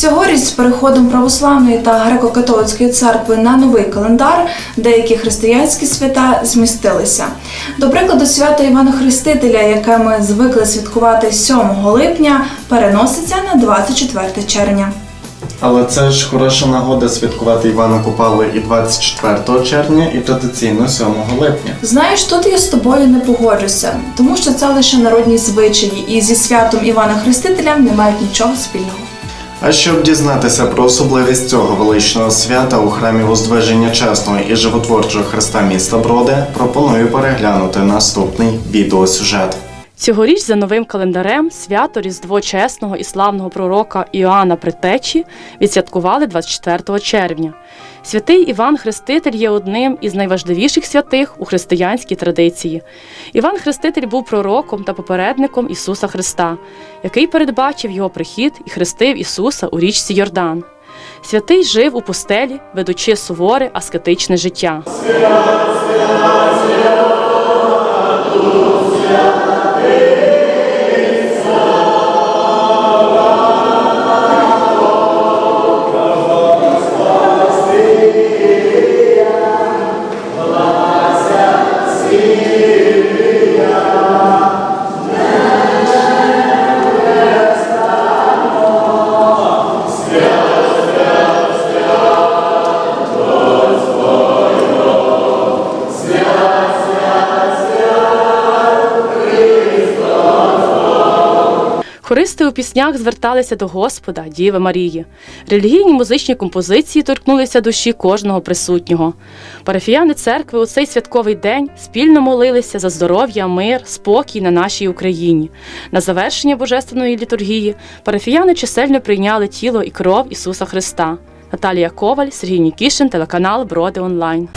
Цьогоріч з переходом православної та греко-католицької церкви на новий календар деякі християнські свята змістилися. До прикладу, свято Івана Хрестителя, яке ми звикли святкувати 7 липня, переноситься на 24 червня. Але це ж хороша нагода святкувати Івана Купали і 24 червня, і традиційно 7 липня. Знаєш, тут я з тобою не погоджуся, тому що це лише народні звичаї, і зі святом Івана Хрестителя не мають нічого спільного. А щоб дізнатися про особливість цього величного свята у храмі Воздвиження Чесного і Животворчого Христа міста Броди, пропоную переглянути наступний відеосюжет. Цьогоріч за новим календарем свято Різдво чесного і славного пророка Іоанна Предтечі відсвяткували 24 червня. Святий Іван Хреститель є одним із найважливіших святих у християнській традиції. Іван Хреститель був пророком та попередником Ісуса Христа, який передбачив його прихід і хрестив Ісуса у річці Йордан. Святий жив у пустелі, ведучи суворе аскетичне життя. Хористи у піснях зверталися до Господа, Діви Марії. Релігійні музичні композиції торкнулися душі кожного присутнього. Парафіяни церкви у цей святковий день спільно молилися за здоров'я, мир, спокій на нашій Україні. На завершення божественної літургії парафіяни чисельно прийняли тіло і кров Ісуса Христа. Наталія Коваль, Сергій Нікішин, телеканал Броди Онлайн.